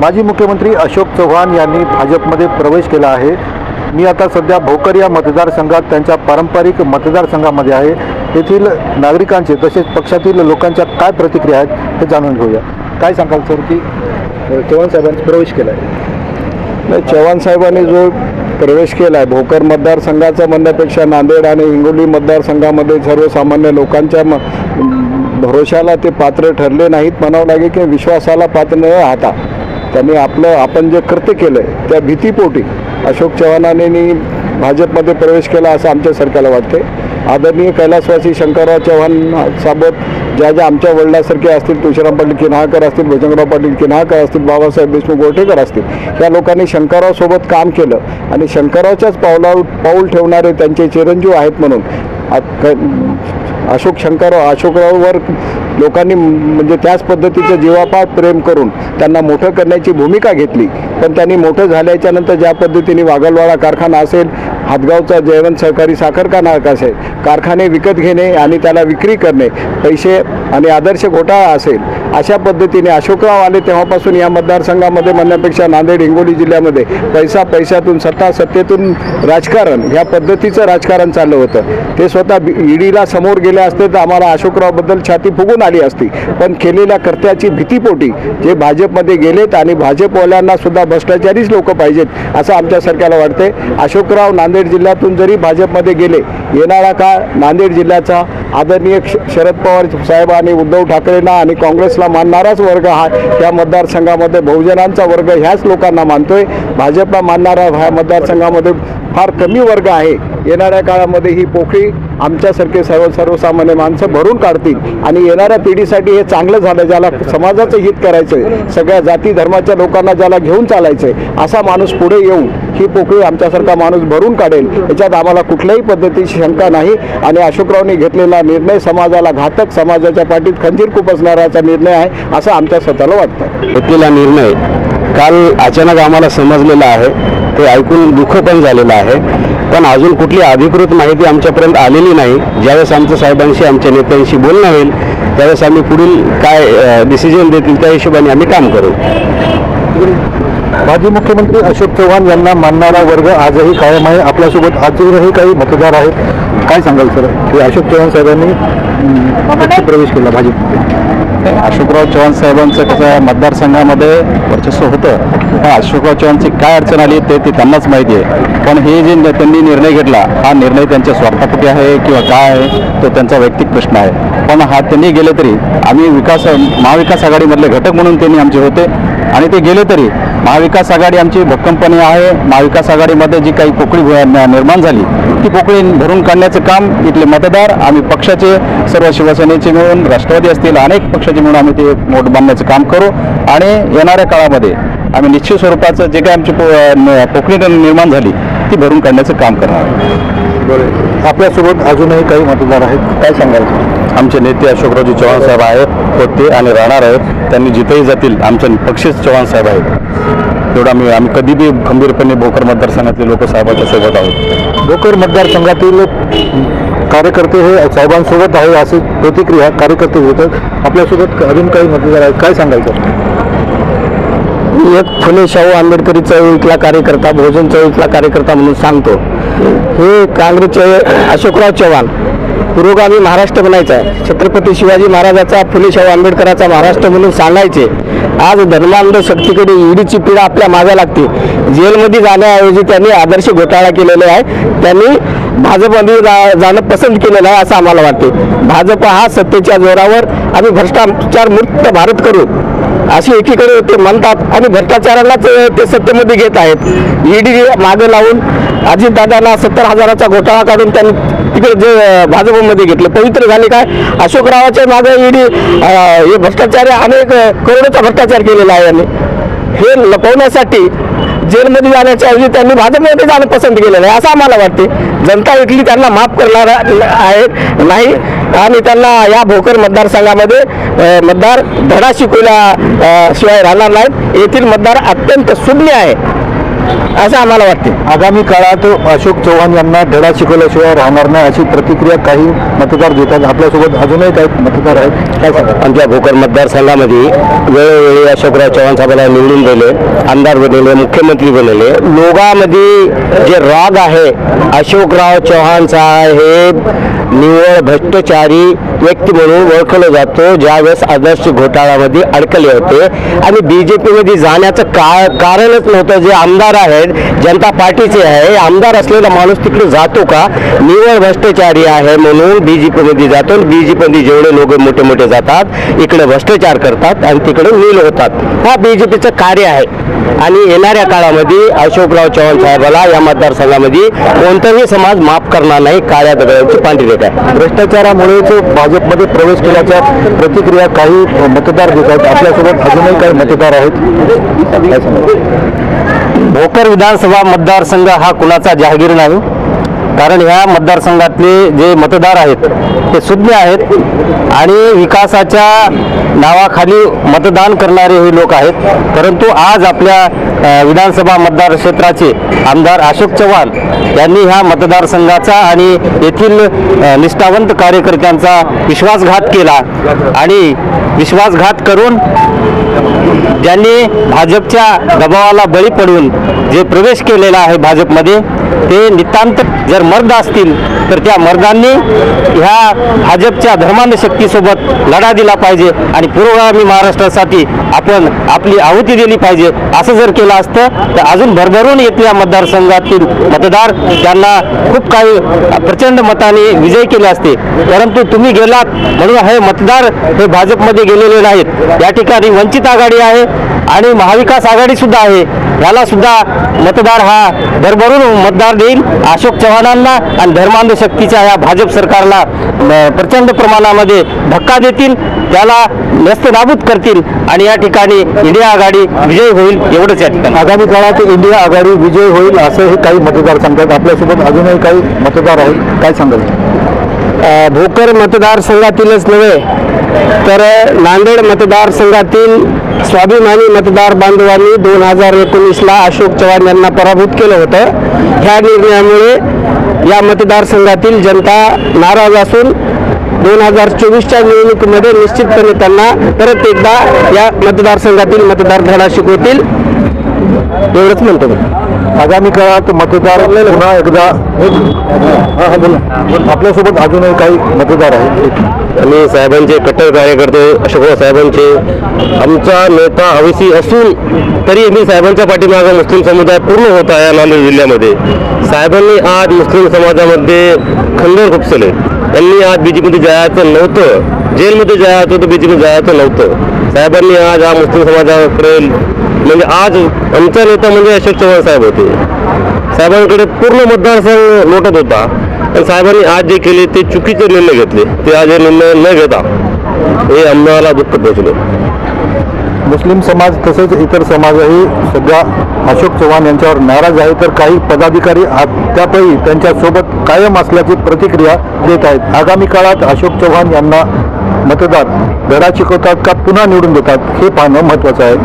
माजी मुख्यमंत्री अशोक चव्हाण यांनी भाजपमध्ये प्रवेश केला आहे. मी आता सध्या भोकर या मतदारसंघात त्यांच्या पारंपरिक मतदारसंघामध्ये आहे. येथील नागरिकांचे तसेच पक्षातील लोकांच्या काय प्रतिक्रिया आहेत हे जाणून घेऊया. काय सांगाल सर की चव्हाण साहेबांनी प्रवेश केला आहे? नाही चव्हाण साहेबांनी जो प्रवेश केला आहे भोकर मतदारसंघाचा म्हणण्यापेक्षा नांदेड आणि हिंगोली मतदारसंघामध्ये सर्वसामान्य लोकांच्या म भरोशाला ते पात्र ठरले नाहीत म्हणावं लागेल की विश्वासाला पात्र न राहता. त्यांनी आपलं आपण जे कृत्य केलं आहे त्या भीतीपोटी अशोक चव्हाणांनी भाजपमध्ये प्रवेश केला असं आमच्या सरकारला वाटते आदरणीय कैलासवासी शंकरराव चव्हाण सोबत ज्या ज्या आमच्या वडिलासारखे असतील तुळशीराम पाटील किन्हाळकर असतील भजनराव पाटील किन्हाळकर असतील बाबासाहेब देशमुख गोटेकर असतील या लोकांनी शंकररावसोबत काम केलं आणि शंकररावच्याच पावलावर पाऊल ठेवणारे त्यांचे चिरंजीव आहेत म्हणून. अशोक शंकरराव अशोकराववर लोकांनी म्हणजे त्याच पद्धतीचं जीवापाड प्रेम करून त्यांना मोठं करण्याची भूमिका घेतली. पण त्यांनी मोठं झाल्याच्यानंतर ज्या पद्धतीने वागलवाडा कारखाना असेल हातगावचा जयवंत सहकारी साखर कारखाना असेल कारखाने विकत घेणे आणि त्याला विक्री करणे पैसे आणि आदर्श घोटाळा असेल अशा पद्धतीने अशोकराव आले तेव्हापासून या मतदारसंघामध्ये म्हणण्यापेक्षा नांदेड हिंगोली जिल्ह्यामध्ये पैसा पैशातून सत्ता सत्तेतून राजकारण ह्या पद्धतीचं राजकारण चाललं होतं. ते स्वतः ईडीला समोर गेले असते तर आम्हाला अशोकरावबद्दल छाती फुगून आली असती. पण केलेल्या कर्त्याची भीतीपोटी जे भाजपमध्ये गेलेत आणि भाजपवाल्यांना सुद्धा भ्रष्टाचारीच लोक पाहिजेत असं आमच्या सरकारला वाटते. अशोकराव नांदेड जिल्ह्यातून जरी भाजपमध्ये गेले येणारा काळ नांदेड जिल्ह्याचा आदरणीय श- शरद पवार साहेब आणि उद्धव ठाकरेंना आणि काँग्रेस काँग्रेसला मानणाराच वर्ग हा. या मतदारसंघामध्ये बहुजनांचा वर्ग ह्याच लोकांना मानतोय. भाजपला मानणारा ह्या मतदारसंघामध्ये फार कमी वर्ग आहे. येणाऱ्या काळामध्ये ही पोखळी आमच्यासारखे सर्व सर्वसामान्य माणसं भरून काढतील. आणि येणाऱ्या पिढीसाठी हे चांगलं झालं ज्याला समाजाचं हित करायचं आहे सगळ्या जाती धर्माच्या लोकांना ज्याला घेऊन चालायचं आहे असा माणूस पुढे येऊन ही पोकळी आमच्यासारखा माणूस भरून काढेल. याच्यात आम्हाला कुठल्याही पद्धतीची शंका नाही. आणि अशोकरावनी घेतलेला निर्णय समाजाला घातक समाजाच्या पाठीत खंजीर खुपसणाराचा निर्णय आहे असं आमच्या स्वतःला वाटतं. घेतलेला निर्णय काल अचानक आम्हाला समजलेला आहे. ते ऐकून दुःख पण झालेलं आहे. पण अजून कुठली अधिकृत माहिती आमच्यापर्यंत आलेली नाही. ज्यावेळेस आमच्या साहेबांशी आमच्या नेत्यांशी बोलणं होईल त्यावेळेस आम्ही पुढील काय डिसिजन देतील त्या हिशोबाने आम्ही काम करू. माजी मुख्यमंत्री अशोक चव्हाण यांना मानणारा वर्ग आजही कायम आहे. आपल्यासोबत आजही काही मतदार आहेत. काय सांगाल सर? की अशोक चव्हाण साहेबांनी प्रवेश केला भाजप. अशोकराव चव्हाण साहेबांचं कसं मतदारसंघामध्ये वर्चस्व होतं. पण अशोकराव चव्हाणची काय अडचण आली ते ते त्यांनाच माहिती आहे. पण हे जे त्यांनी निर्णय घेतला हा निर्णय त्यांच्या स्वार्थापोटी आहे किंवा काय आहे तो त्यांचा वैयक्तिक प्रश्न आहे. पण हा त्यांनी गेले तरी आम्ही विकास महाविकास आघाडीमधले घटक म्हणून त्यांनी आमचे होते. आणि ते गेले तरी महाविकास आघाडी आमची भक्कमपणे आहे महाविकास आघाडीमध्ये जी काही पोकळी निर्माण झाली ती पोकळी भरून काढण्याचं काम इथले मतदार आम्ही पक्षाचे सर्व शिवसेनेचे मिळून राष्ट्रवादी असतील अनेक पक्षाचे मिळून आम्ही ते मोठ बांधण्याचं काम करू आणि येणाऱ्या काळामध्ये आम्ही निश्चित स्वरूपाचं जे काही आमची पोकळी निर्माण झाली ती भरून काढण्याचं काम करणार आहोत. आपल्यासोबत अजूनही काही मतदार आहेत? काय सांगाल? आमचे नेते अशोकरावजी चव्हाण साहेब आहेत होते आणि राहणार आहेत. त्यांनी जिथेही जातील आमचे पक्षीच चव्हाण साहेब आहेत. तेवढं आम्ही आम्ही कधी बी खंबीरपणे भोकर मतदारसंघातले लोक साहेबांच्या सोबत आहोत. भोकर मतदारसंघातील कार्यकर्ते हे साहेबांसोबत आहे अशी प्रतिक्रिया कार्यकर्ते होतात आपल्यासोबत अजून काही मतदार आहेत काय सर मी एक फुले शाहू आंबेडकरी चळवळीतला कार्यकर्ता भोजन चळवळीतला कार्यकर्ता म्हणून सांगतो. हे काँग्रेसचे अशोकराव चव्हाण पुरोगामी महाराष्ट्र बनायचा आहे. छत्रपती शिवाजी महाराजाचा फुले शाहू आंबेडकराचा महाराष्ट्र म्हणून सांगायचे. आज धर्मांध शक्तीकडे ईडीची पीडा आपल्या मागे लागते. जेलमध्ये जाण्याऐवजी त्यांनी आदर्श घोटाळा केलेला आहे. त्यांनी भाजपमध्ये जा- जाणं पसंत केलेलं आहे असं आम्हाला वाटते. भाजप हा सत्तेच्या जोरावर आम्ही भ्रष्टाचार मुक्त भारत करू अशी एकीकडे ते म्हणतात आणि भ्रष्टाचारालाच ते सत्तेमध्ये घेत आहेत. ईडी मागे लावून अजितदादांना सत्तर हजाराचा घोटाळा काढून त्यांनी तिकडे जे भाजपमध्ये घेतले. पवित्र झाले काय? अशोकरावाच्या मागे ईडी हे भ्रष्टाचार अनेक अं, करोडोचा भ्रष्टाचार केलेला आहे यांनी. हे लपवण्यासाठी जेलमध्ये जाण्याच्या ऐवजी त्यांनी भाजपमध्ये जाणं पसंत केलेलं आहे असं आम्हाला वाटते. जनता इथली त्यांना माफ करणार आहे नाही. आणि त्यांना या भोकर मतदारसंघामध्ये मतदार धडा शिकवल्या शिवाय राहणार नाहीत. येथील मतदार अत्यंत सुज्ञ आहे. असं आम्हाला वाटते. आगामी काळात अशोक चव्हाण यांना धडा शिकवल्याशिवाय राहणार नाही अशी प्रतिक्रिया काही मतदार देतात. आपल्यासोबत अजूनही काही मतदार आहेत. काय सांगा आमच्या भोकर मतदारसंघामध्ये वेळोवेळी अशोकराव चव्हाण साहेबाला निवडून दिले आमदार बनवले मुख्यमंत्री बनवले लोकांमध्ये जे राग आहे अशोकराव चव्हाण साहेब निव्वळ भ्रष्टाचारी व्यक्ती म्हणून ओळखलं जातो. ज्यावेळेस आदर्श घोटाळ्यामध्ये अडकले होते. आणि बी जे पीमध्ये जाण्याचं का कारणच नव्हतं जे आमदार आहेत जनता पार्टीचे आहे. आमदार असलेला माणूस तिकडे जातो का? निवळ भ्रष्टाचारी आहे म्हणून बी जे पीमध्ये जातो बी जे पीमध्ये जेवढे लोक मोठे मोठे जातात इकडे भ्रष्टाचार करतात आणि तिकडे नील होतात. हा बी जे पीचं कार्य आहे. आणि येणाऱ्या काळामध्ये अशोकराव चव्हाण साहेबाला या मतदारसंघामध्ये कोणताही समाज माफ करणार नाही काळ्या दगडांची पांढरी रेख आहे भ्रष्टाचारामुळेच भाजपमध्ये प्रवेश केल्याच्या प्रतिक्रिया काही मतदार देत आहेत. आपल्यासोबत अजूनही काही मतदार आहेत. भोकर विधानसभा मतदारसंघ हा कुणाचा जहागीर नाही? कारण ह्या मतदारसंघातले जे मतदार आहेत ते सुज्ञ आहेत आणि विकासाच्या नावाखाली मतदान करणारे हे लोक आहेत. परंतु आज आपल्या विधानसभा मतदार क्षेत्राचे आमदार अशोक चव्हाण यांनी ह्या मतदारसंघाचा आणि येथील निष्ठावंत कार्यकर्त्यांचा विश्वासघात केला आणि विश्वासघात करून ज्यांनी भाजपच्या दबावाला बळी पडून जे प्रवेश केलेला आहे भाजपमध्ये ते नितांत जर मर्द असतील तर त्या मर्दांनी ह्या भाजपच्या धर्मांध शक्तीसोबत लढा दिला पाहिजे आणि पुरोगामी महाराष्ट्रासाठी आपण आपली आहुती दिली पाहिजे. असं जर केलं असतं तर अजून भरभरून येथल्या मतदारसंघातील मतदार त्यांना खूप काही प्रचंड मताने विजय केले असते. परंतु तुम्ही गेलात म्हणून हे मतदार हे भाजपमध्ये गेलेले नाहीत. या ठिकाणी वंचित आघाडी आहे आणि महाविकास आघाडी सुद्धा आहे. याला सुद्धा मतदार हा भरभरून मतदार देईल. अशोक चव्हाणांना आणि धर्मांध शक्तीच्या या भाजप सरकारला प्रचंड प्रमाणामध्ये धक्का देतील. त्याला नस्त नाबूद करतील. आणि या ठिकाणी इंडिया आघाडी विजय होईल एवढंच या ठिकाणी. आगामी काळात इंडिया आघाडी विजय होईल असं हे काही मतदार सांगतात आपल्यासोबत अजूनही काही मतदार आहेत. काय सांगाल? भोकर मतदारसंघातीलच नव्हे तर नांदेड मतदारसंघातील स्वाभिमानी मतदार बांधवांनी दोन हजार एकोणीसला अशोक चव्हाण यांना पराभूत केलं होतं. ह्या निर्णयामुळे या मतदारसंघातील जनता नाराज असून दोन हजार चोवीसच्या निवडणुकीमध्ये निश्चितपणे त्यांना परत एकदा या मतदारसंघातील मतदार धडा शिकवतील. एवढंच म्हणतो मी. आगामी काळात मतदार पुन्हा एकदा हा, आपल्यासोबत अजूनही काही मतदार आहेत. आम्ही साहेबांचे कट्टर कार्यकर्ते अशोकराव साहेबांचे आमचा नेता हवेसी असून तरी मी साहेबांच्या पाठीमागे मुस्लिम समुदाय पूर्ण होता या नांदेड जिल्ह्यामध्ये. साहेबांनी आज मुस्लिम समाजामध्ये खंडर खुपसले. त्यांनी आज बीजेपीमध्ये जायचं नव्हतं. जेलमध्ये जायचं होतं बीजेपी जायचं नव्हतं. साहेबांनी आज हा मुस्लिम समाजाकडे म्हणजे आज आमचा नेता म्हणजे अशोक चव्हाण साहेब होते. साहेबांकडे पूर्ण मतदारसंघ लोटत होता. पण साहेबांनी आज जे केले ते चुकीचे निर्णय घेतले. ते आज हे निर्णय न घेता हे आम्हाला दुःख पोचले. मुस्लिम समाज तसेच इतर समाजही सध्या अशोक चव्हाण यांच्यावर नाराज आहे. तर काही पदाधिकारी अद्यापही त्यांच्यासोबत कायम असल्याची प्रतिक्रिया देत आहेत. आगामी काळात अशोक चव्हाण यांना मतदार धडा शिकवतात का पुन्हा निवडून देतात हे पाहणं महत्त्वाचं आहे.